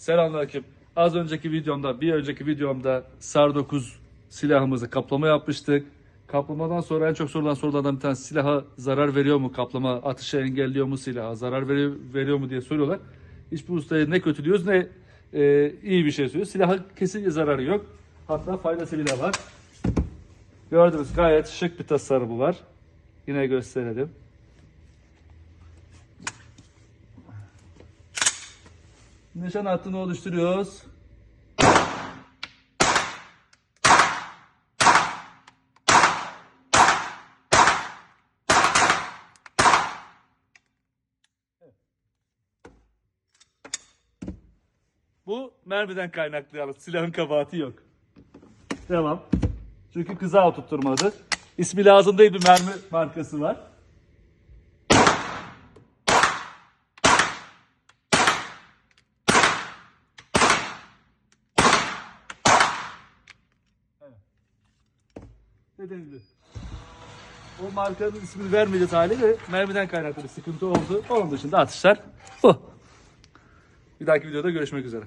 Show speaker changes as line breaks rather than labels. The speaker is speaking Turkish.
Selamünaleyküm. Az önceki videomda, bir önceki videomda SAR 9 silahımızı kaplama yapmıştık. Kaplamadan sonra en çok sorulan sorulardan bir tanesi silaha zarar veriyor mu? Kaplama atışı engelliyor mu silaha? Zarar veriyor, veriyor mu diye soruyorlar. Hiçbir ustaya ne kötü diyoruz ne e, iyi bir şey söylüyoruz. Silaha kesinlikle zararı yok. Hatta faydası bile var. Gördünüz gayet şık bir tasarımı var. Yine gösterelim. Nişan hattını oluşturuyoruz. Bu mermiden kaynaklı yalnız. Silahın kabahati yok. Devam. Çünkü kıza oturtturmadı. İsmi lazım değil bir mermi markası var. Gibi. O markanın ismini vermeyeceğiz haliyle mermiden kaynaklı bir sıkıntı oldu. Onun dışında atışlar bu. Bir dahaki videoda görüşmek üzere.